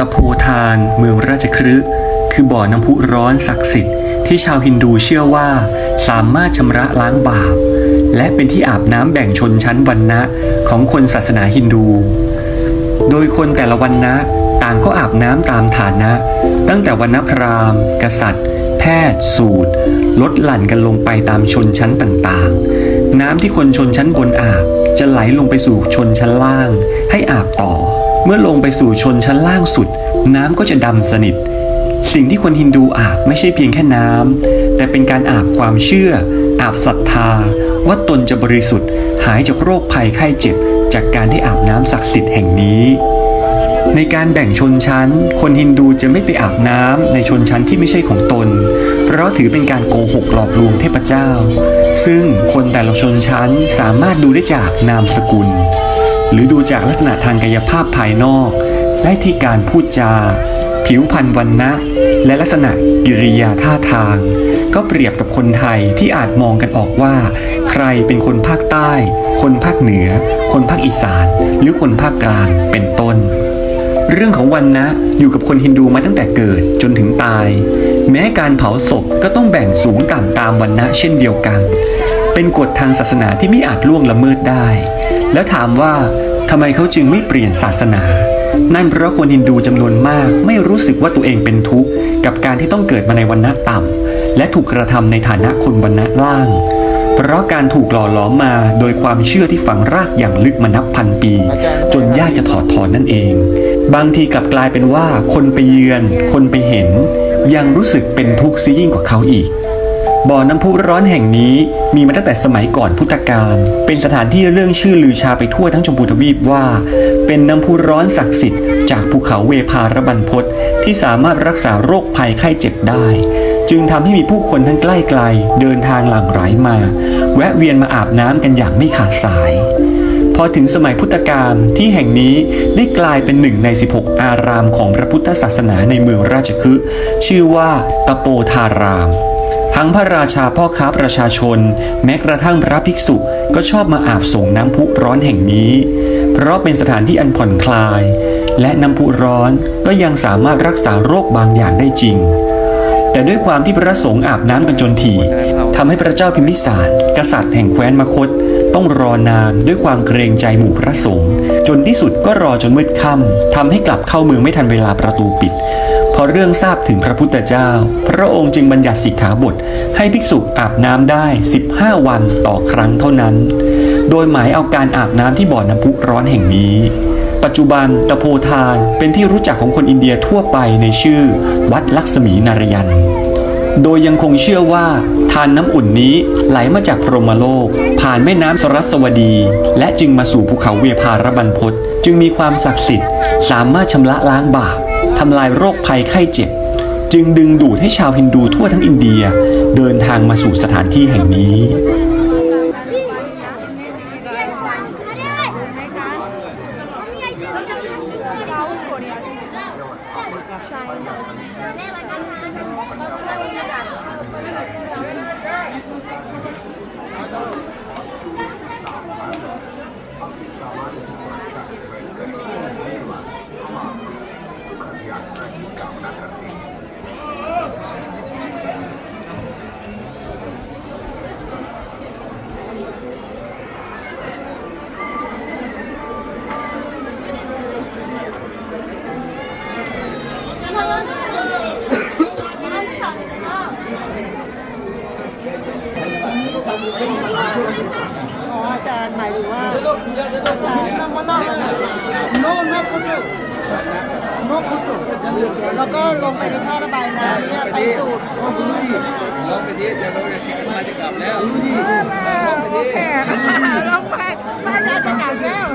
ตะโพทานเมืองราชคฤห์คือบ่อน้ำพุร้อนศักดิ์สิทธิ์ที่ชาวฮินดูเชื่อว่าสามารถชำระล้างบาป และเป็นที่อาบน้ำแบ่งชนชั้นวรรณะของคนศาสนาฮินดู โดยคนแต่ละวันนะต่างก็อาบน้ำตามฐานะ ตั้งแต่วันณพราหมณ์ กษัตริย์ แพทย์ สูตร ลดหลั่นกันลงไปตามชนชั้นต่างๆ น้ำที่คนชนชั้นบนอาบจะไหลลงไปสู่ชนชั้นล่าง ให้อาบต่อ เมื่อลงไปสู่ชนชั้นล่างสุด น้ำก็จะดำสนิท สิ่งที่คนฮินดูอาบไม่ใช่เพียงแค่น้ำแต่เป็นการอาบความเชื่อ อาบศรัทธา ว่าตนจะบริสุทธิ์ หายจากโรคภัยไข้เจ็บ จากการได้อาบน้ำศักดิ์สิทธิ์แห่งนี้ ในการแบ่งชนชั้น คนฮินดูจะไม่ไปอาบน้ำในชนชั้นที่ไม่ใช่ของตน เพราะถือเป็นการโกหกหลอกลวงเทพเจ้า ซึ่งคนแต่ละชนชั้นสามารถดูได้จากนามสกุล หรือดูจากลักษณะทางกายภาพภายนอก ได้ที่การพูดจา ผิวพรรณวันนะและลักษณะกิริยาท่าทาง ก็เปรียบกับคนไทยที่อาจมองกันออกว่า ใครเป็นคนภาคใต้ คนภาคเหนือ คนภาคอีสาน หรือคนภาคกลางเป็นต้น เรื่องของวันนะอยู่กับคนฮินดูมาตั้งแต่เกิดจนถึงตาย แม้การเผาศพก็ต้องแบ่งสูงต่ำตามวันนะเช่นเดียวกัน เป็นกฎทางศาสนาที่ไม่อาจล่วงละเมิดได้ แล้วถามว่าทำไมเขาจึงไม่เปลี่ยนศาสนา นั่นเพราะคนฮินดูจำนวนมากไม่รู้สึกว่าตัวเองเป็นทุกข์กับการที่ต้องเกิดมาในวันณะต่ำและถูกกระทำในฐานะคนวันณะล่างเพราะการถูกหล่อหลอมมาโดยความเชื่อที่ฝังรากอย่างลึกมานับพันปี จนยากจะถอดถอนนั่นเอง บางทีกลับกลายเป็นว่าคนไปเยือน คนไปเห็น ยังรู้สึกเป็นทุกข์ซิยิ่งกว่าเขาอีก บ่อน้ำพุร้อนแห่งนี้มีมาตั้งแต่สมัยก่อนพุทธกาล เป็นสถานที่เรื่องชื่อลือชาไปทั่วทั้งชมพูทวีปว่า เป็นน้ำพุร้อนศักดิ์สิทธิ์จากภูเขาเวภาระบันพศที่สามารถรักษาโรคภัยไข้เจ็บได้ จึงทำให้มีผู้คนทั้งใกล้ไกลเดินทางหลั่งไหลมา แวะเวียนมาอาบน้ำกันอย่างไม่ขาดสาย พอถึงสมัยพุทธกาลที่แห่งนี้ได้กลายเป็นหนึ่งใน 16 อารามของพระพุทธศาสนาในเมืองราชคฤห์ชื่อว่าตะโปธาราม ทั้งพระราชาพ่อค้าประชาชน แม้กระทั่งพระภิกษุก็ชอบมาอาบส่งน้ำพุร้อนแห่งนี้ เพราะเป็นสถานที่อันผ่อนคลาย และน้ำพุร้อนก็ยังสามารถรักษาโรคบางอย่างได้จริงแต่ด้วยความที่พระสงฆ์อาบน้ำกันจนถี่ทำให้พระเจ้าพิมพิสาร กษัตริย์แห่งแคว้นมคต ต้องรอนานด้วยความเกรงใจหมู่พระสงฆ์จนที่สุดก็รอจนมืดค่ำทำให้กลับเข้าเมืองไม่ทันเวลาประตูปิดพอเรื่องทราบถึงพระพุทธเจ้า พระองค์จึงบัญญัติสิกขาบท ให้ภิกษุอาบน้ำได้ 15 วันต่อครั้งเท่านั้น โดยหมายเอาการอาบน้ำที่บ่อน้ำพุร้อนแห่งนี้ ปัจจุบันตะโพทานเป็นที่รู้จักของคนอินเดียทั่วไปในชื่อ วัดลักษมีนารยัน โดยยังคงเชื่อว่า ทานน้ำอุ่นนี้ไหลมาจากพรหมโลก ผ่านแม่น้ำสรัสวดี และจึงมาสู่ภูเขาเวภาระบันพศจึงมีความศักดิ์สิทธิ์ สามารถชำระล้างบาปทำลายโรคภัยไข้เจ็บ จึงดึงดูดให้ชาวฮินดูทั่วทั้งอินเดีย เดินทางมาสู่สถานที่แห่งนี้ อ๋ออาจารย์หมายถึงว่าอาจารย์นั่งมานั่งโน่นน่นพุทโธโน่นพุทธแล้วก็ลงไปในท่อระบายน้ำเนี่ยไปสูดโอ้โหลงไปดิจะรู้เลยมาจะกลับแล้วโอเคลงไปพระอาจารย์จะกลับแล้ว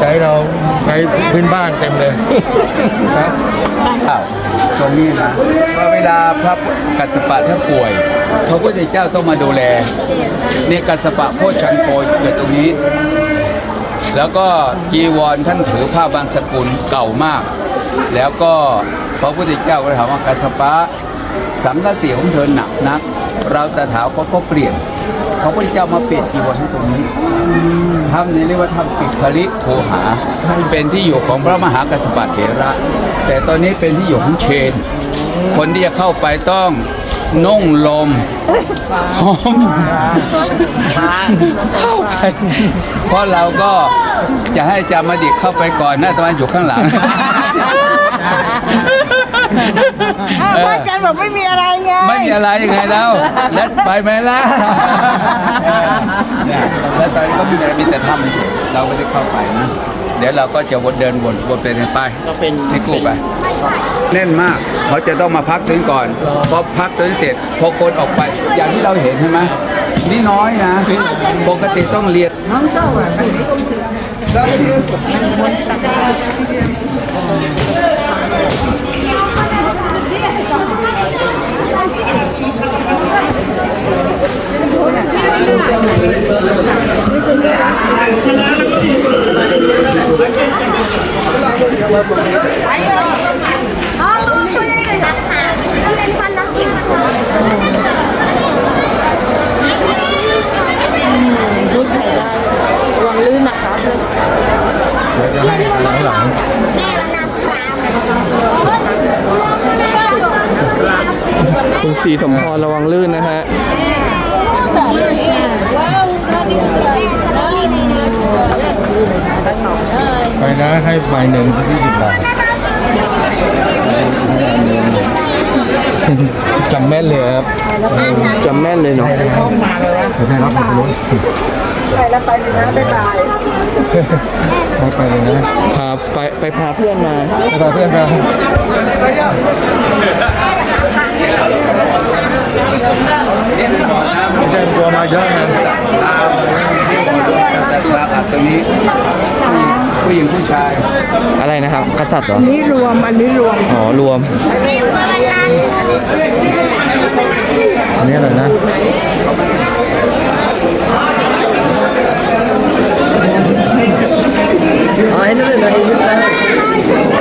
ใช้เราใช้พื้นบ้านเต็มเลยครับอ้าวตรงนี้นะว่าเวลาพระกัสสปะท่านป่วยพระพุทธเจ้าต้องมาดูแลเนี่ยกัสสปะโพชันโกเกิดตรงนี้ แล้วก็จีวรท่านถือผ้าบางสกุลเก่ามาก แล้วก็พระพุทธเจ้าก็ถามว่ากัสสปะสังฆติของเธอหนักนัก เราตถาคตก็เปลี่ยน พระพุทธเจ้ามาเปลี่ยนจีวรให้ตรงนี้ทำนี้เรียกว่าทำปิดผลิโทหาเป็นที่อยู่ของพระมหากัสสปะเถระ แต่ตอนนี้เป็นที่อยู่ของเชน คนที่จะเข้าไปต้องนุ่งลมหอมเข้าไปเพราะเราก็จะให้จามาดิกเข้าไปก่อนหน้าตะวันอยู่ข้างหลัง อ้าวพระอาจารย์บอกไม่มีอะไรไงไม่มีอะไรยังไงแล้วแล้วไปไหมล่ะเนี่ยแล้วตอนนี้ก็มีอะไรมีแต่ถ้ำเราไม่ได้เข้าไปนะเดี๋ยวเราก็จะวนเดินวนวนไปไปก็เป็นนี่กูไปแน่นมาก เขาจะต้องมาพักตรงนี้ก่อนพอพักตรงนี้เสร็จพอคนออกไป อย่างที่เราเห็นใช่ไหมนี่น้อยนะ ปกติต้องเรียนแม่ คุณสีสมพรระวังลื่นนะฮะไปนะให้ใบหนึ่งยี่สิบบาทจำแม่นเลยครับจำแม่นเลยเนาะเดี๋ยวได้รับไปเลยไปแล้วไปเลยนะบ๊ายบายไปเลยนะพาไปไปพาเพื่อนมาไปต่อเพื่อนกัน ดินตัวมาเยอะนะสัตว์อาบตรงนี้ผู้หญิงผู้ชาย อะไรนะครับ กษัตริย์เหรอ นี่รวม อันนี้รวม อ๋อ รวม อันนี้อะไรนะเ